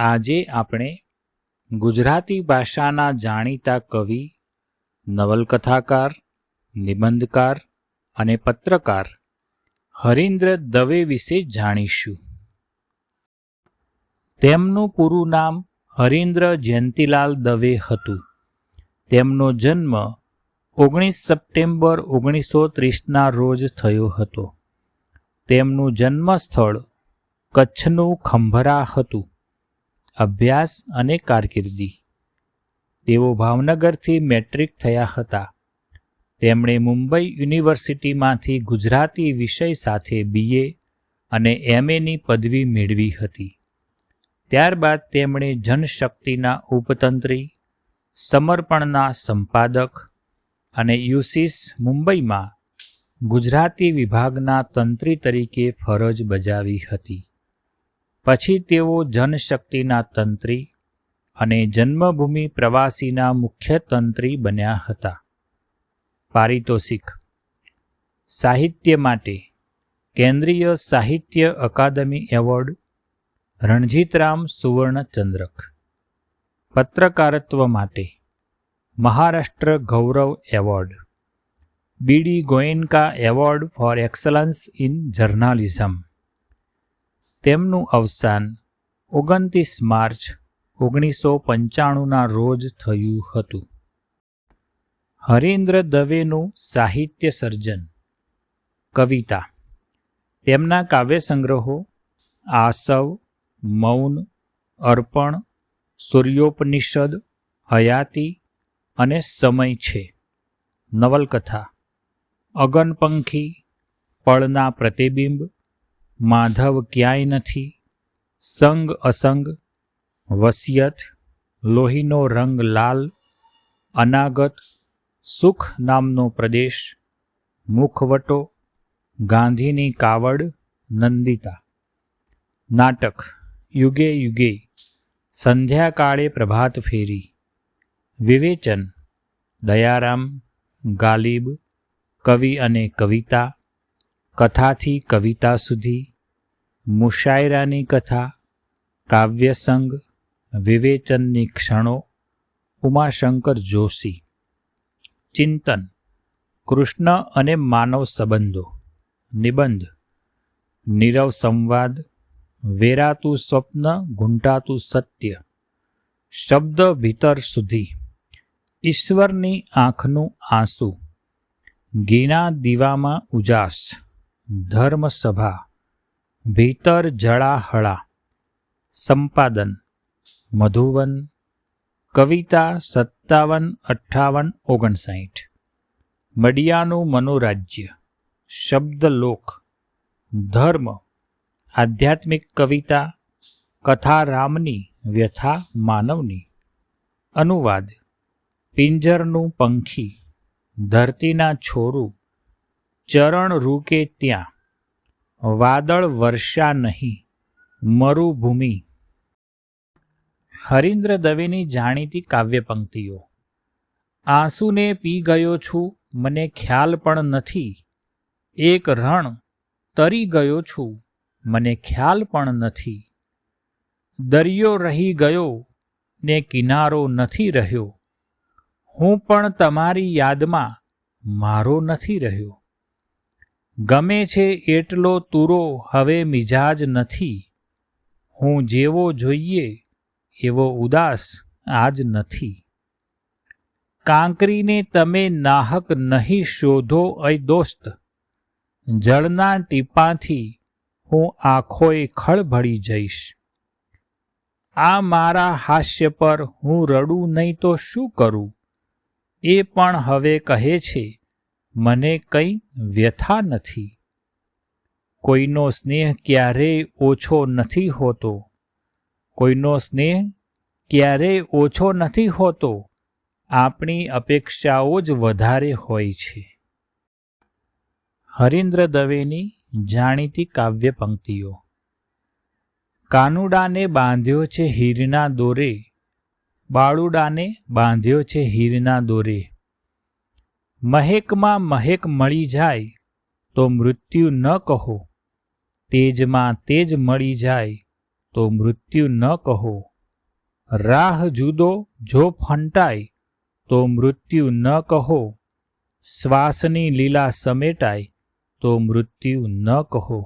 આજે આપણે ગુજરાતી ભાષાના જાણીતા કવિ, નવલકથાકાર, નિબંધકાર અને પત્રકાર હરીન્દ્ર દવે વિશે જાણીશું. તેમનું પૂરું નામ હરીન્દ્ર જયંતિલાલ દવે હતું. તેમનો જન્મ ઓગણીસ સપ્ટેમ્બર ઓગણીસો ત્રીસના રોજ થયો હતો. તેમનું જન્મસ્થળ કચ્છનું ખંભરા હતું. અભ્યાસ અને કારકિર્દી. તેઓ ભાવનગરથી મેટ્રિક થયા હતા. તેમણે મુંબઈ યુનિવર્સિટીમાંથી ગુજરાતી વિષય સાથે બીએ અને એમએની પદવી મેળવી હતી. ત્યારબાદ તેમણે જનશક્તિના ઉપતંત્રી, સમર્પણના સંપાદક અને યુસીસ મુંબઈમાં ગુજરાતી વિભાગના તંત્રી તરીકે ફરજ બજાવી હતી. પછી તેઓ જનશક્તિના તંત્રી અને જન્મભૂમિ પ્રવાસીના મુખ્ય તંત્રી બન્યા હતા. પારિતોષિક. સાહિત્ય માટે કેન્દ્રીય સાહિત્ય અકાદમી એવોર્ડ રણજીતરામ સુવર્ણચંદ્રક. પત્રકારત્વ માટે Maharashtra Gaurav award. B D Goenka award for excellence in journalism. તેમનું અવસાન ઓગણત્રીસ માર્ચ ઓગણીસો પંચાણુંના રોજ થયું હતું. હરીન્દ્ર દવેનું સાહિત્ય સર્જન, કવિતા, તેમના કાવ્ય સંગ્રહો આસવ, મૌન, અર્પણ, સૂર્યોપનિષદ, હયાતી અને સમય છે. નવલકથા, અગનપંખી, પળના પ્રતિબિંબ માધવ ક્યાંય નથી? સંગ અસંગ, વસિયત, લોહીનો રંગ લાલ, અનાગત, સુખ નામનો પ્રદેશ, મુખવટો, ગાંધીની કાવડ, નંદિતા. નાટક, યુગે યુગે, સંધ્યાકાળે પ્રભાત ફેરી. વિવેચન, દયારામ, ગાલિબ, કવિ અને કવિતા, કથાથી કવિતા સુધી મુશાયરાની કથા, કાવ્યસંગ, વિવેચનની ક્ષણો, ઉમાશંકર જોશી. ચિંતન, કૃષ્ણ અને માનવ સંબંધો. નિબંધ, નીરવ સંવાદ, વેરાતું સ્વપ્ન ઘૂંટાતું સત્ય. શબ્દ ભીતર સુધી. ઈશ્વરની આંખનું આંસુ. ઘીના દીવામાં ઉજાસ. ધર્મસભા. ભીતર જળાહળા. સંપાદન. મધુવન. કવિતા સત્તાવન, અઠ્ઠાવન, ઓગણસાઠ. મડિયાનું મનોરાજ્ય. શબ્દલોક. ધર્મ. આધ્યાત્મિક કવિતા. કથા રામની, વ્યથા માનવની. અનુવાદ. પિંજરનું પંખી. ધરતીના છોરું. ચરણ રૂકે ત્યાં. વાદળ વર્ષા નહીં, મરુભૂમિ. હરીન્દ્ર દવેની જાણીતી કાવ્ય પંક્તિઓ. આંસુને પી ગયો છું, મને ખ્યાલ પણ નથી. એક રણ તરી ગયો છું, મને ખ્યાલ પણ નથી. દરિયો રહી ગયો, ને કિનારો નથી રહ્યો. હું પણ તમારી યાદમાં મારો નથી રહ્યો. ગમે છે એટલો તુરો હવે મિજાજ નથી. હું જેવો જોઈએ એવો ઉદાસ આજ નથી. કાંકરીને તમે નાહક નહીં શોધો અય દોસ્ત. જળના ટીપાંથી હું આંખોએ ખળભળી જઈશ. આ મારા હાસ્ય પર હું રડું નહીં તો શું કરું? એ પણ હવે કહે છે મને કંઈ વ્યથા નથી. કોઈનો સ્નેહ ક્યારેય ઓછો નથી હોતો. કોઈનો સ્નેહ ક્યારેય ઓછો નથી હોતો. આપણી અપેક્ષાઓ જ વધારે હોય છે. હરીન્દ્ર દવેની જાણીતી કાવ્ય પંક્તિઓ. કાનુડાને બાંધ્યો છે હીરના દોરે. બાળુડાને બાંધ્યો છે હીરના દોરે. મહેકમાં મહેક મળી જાય તો મૃત્યુ ન કહો. તેજમાં તેજ મળી જાય તો મૃત્યુ ન કહો. રાહ જુદો જો ફંટાય તો મૃત્યુ ન કહો. શ્વાસની લીલા સમેટાય તો મૃત્યુ ન કહો.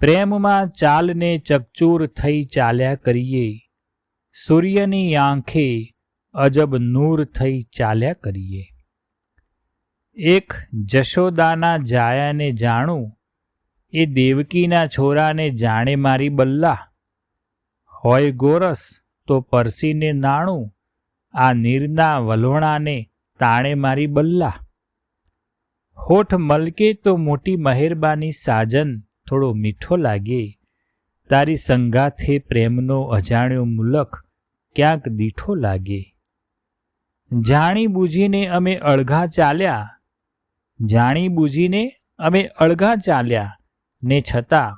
પ્રેમમાં ચાલને ચકચૂર થઈ ચાલ્યા કરીએ. સૂર્યની આંખે અજબ નૂર થઈ ચાલ્યા કરીએ. એક જશોદાના જાયાને જાણું, એ દેવકીના છોરાને જાણે મારી બલ્લા. હોય ગોરસ તો પરસીને નાણું, આ નીરના વલોણાને તાણે મારી બલ્લા. હોઠ મલકે તો મોટી મહેરબાની સાજન થોડો મીઠો લાગે. તારી સંગાથે પ્રેમનો અજાણ્યો મુલક ક્યાંક દીઠો લાગે. જાણી બૂજીને અમે અળઘા ચાલ્યા જાણી બૂજીને અમે અળગા ચાલ્યા. ને છતાં,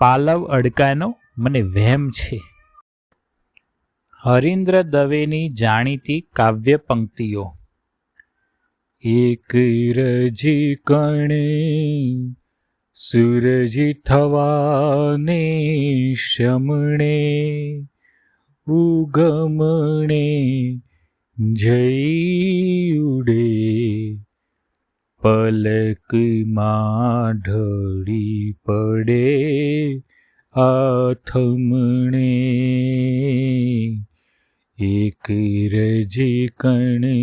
પાલવ અડકાનો મને વહેમ છે. હરીન્દ્ર દવેની જાણીતી કાવ્ય પંક્તિઓ. એક રજી કણે સૂરજી થવાને શમણે ઉગમણે જઈ ઉડે. પલકમાં ઢળી પડે આથમણે એક રજી કણે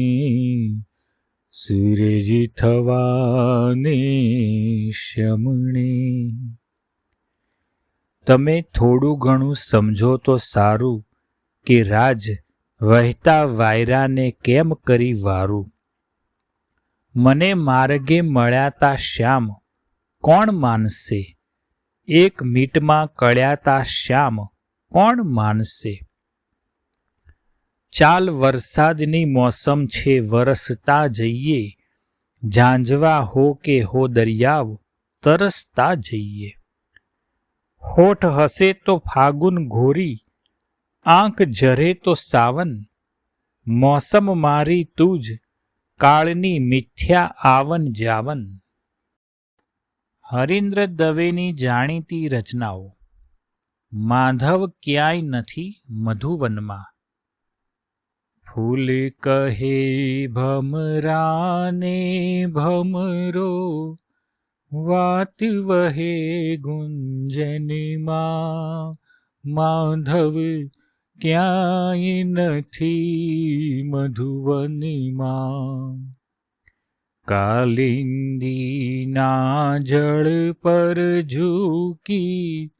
સૂરજ થવાને શમણે. તમે થોડું ઘણું સમજો તો સારું કે રાજ વહેતા વાયરાને કેમ કરી વારું? મને માર્ગે મળ્યાતા શ્યામ, કોણ માનશે? એક મીટમાં કળ્યાતા શ્યામ, કોણ માનશે? ચાલ વરસાદની મોસમ છે, વરસતા જઈએ. ઝાંઝવા હો કે હો દરિયાવ, તરસતા જઈએ. હોઠ હસે તો ફાગુન ઘોરી, આંખ જરે તો સાવન. મોસમ મારી તું જ કાળની મિથ્યા આવન જાવન. હરીન્દ્ર દવેની જાણીતી રચનાઓ. માધવ ક્યાંય નથી મધુવનમાં. ફૂલ કહે, ભમરાને ભમરો, વાત વહે ગુંજનમાં. માધવ ક્યાંય નથી મધુવનમાં. કાલિંદીના જળ પર ઝૂકી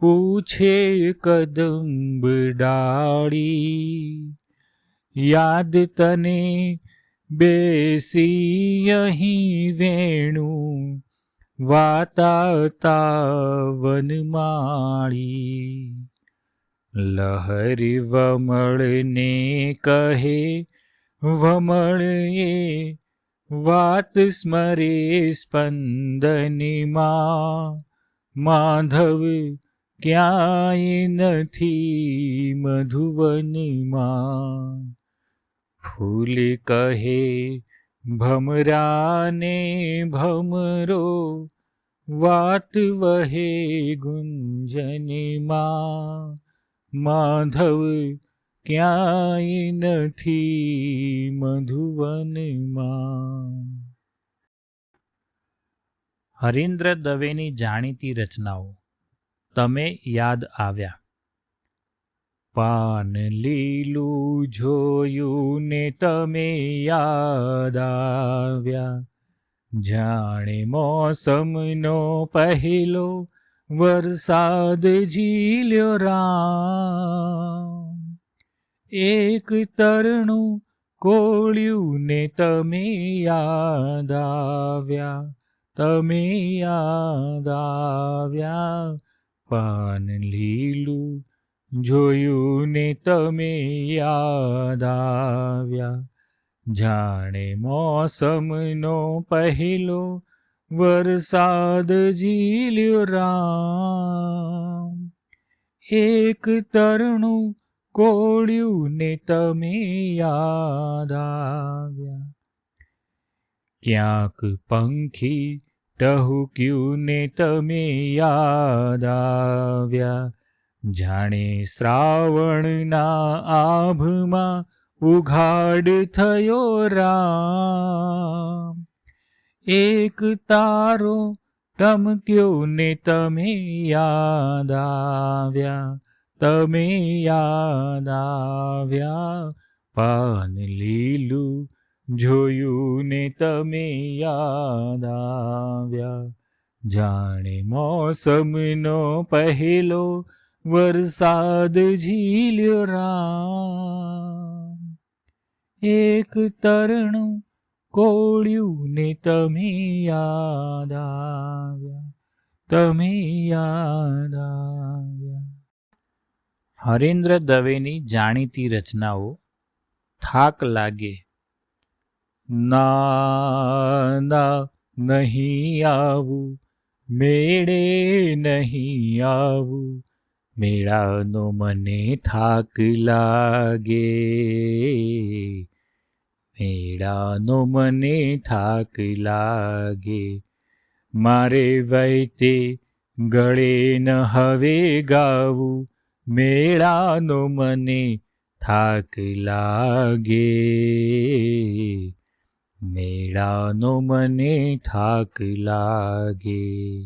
પૂછે કદંબ ડાળી. યાદ તને બેસી અહીં વેણું વાતાતા વનમાળી લહરી વમળને કહે વમળે વાત સ્મરે સ્પંદનીમાં માધવ ક્યાંય નથી મધુવનમાં ફૂલ કહે, ભમરાને ભમરો, વાત વહે ગુંજનમાં માધવ, ક્યાંય નથી મધુવનમાં હરીન્દ્ર દવેની જાણીતી રચનાઓ. તમે યાદ આવ્યા. પાન લીલું જોયું ને તમે યાદ આવ્યા. જાણે મોસમનો પહેલો વરસાદ ઝીલ્યો રામ. એક તરણું કોળ્યું ને તમે યાદ આવ્યા, તમે યાદ આવ્યા. પાન લીલું જોયું ને તમે યાદ આવ્યા. જાણે મોસમનો પહેલો વરસાદ ઝીલ્યો રામ. એક તરણું કોળ્યું ને તમે યાદ આવ્યા. ક્યાંક પંખી ટહુક્યું ને તમે યાદ આવ્યા. જાણે શ્રાવણના આભમાં ઉઘાડ થયો રામ. એક તારો ટમક્યો ને તમે યાદ આવ્યા, તમે યાદ આવ્યા. પાન લીલું જોયું ને તમે યાદ આવ્યા. જાણે મોસમનો પહેલો વરસાદ ઝીલ્યો રામ. એક તરણું કોળ્યું ને તમે યાદ આવ્યા, તમે યાદ આવ્યા. હરેન્દ્ર દવેની જાણીતી રચનાઓ, થાક લાગે, ના ના, નહીં આવું, મેળે નહીં આવું, મેળાનો મને થાક લાગે. મેળાનો મને થાક લાગે. મારે વૈતે ગળે ન હવે ગાવું. મેળાનો મને થાક લાગે. મેળાનો મને થાક લાગે.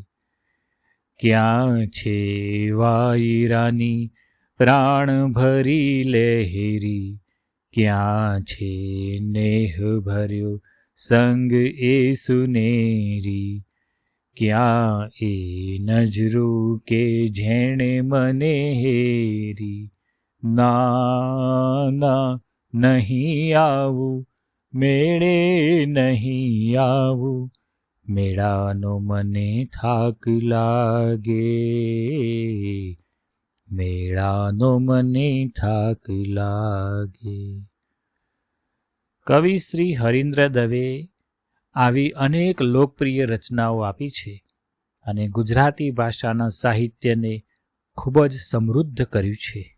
ક્યાં છે વાયરાની પ્રાણ ભરી લહેરી? ક્યાં છે નેહ ભર્યો સંગ એ સુનેરી? ક્યાં એ નજરો કે જેણે મને હેરી? ના નહીં આવું, મેળે નહીં આવું, મેળાનો મને થાક લાગે. મેળાનો મને થાક લાગે. કવિ શ્રી હરીન્દ્ર દવે આવી અનેક લોકપ્રિય રચનાઓ આપી છે અને ગુજરાતી ભાષાના સાહિત્યને ખૂબ જ સમૃદ્ધ કર્યું છે.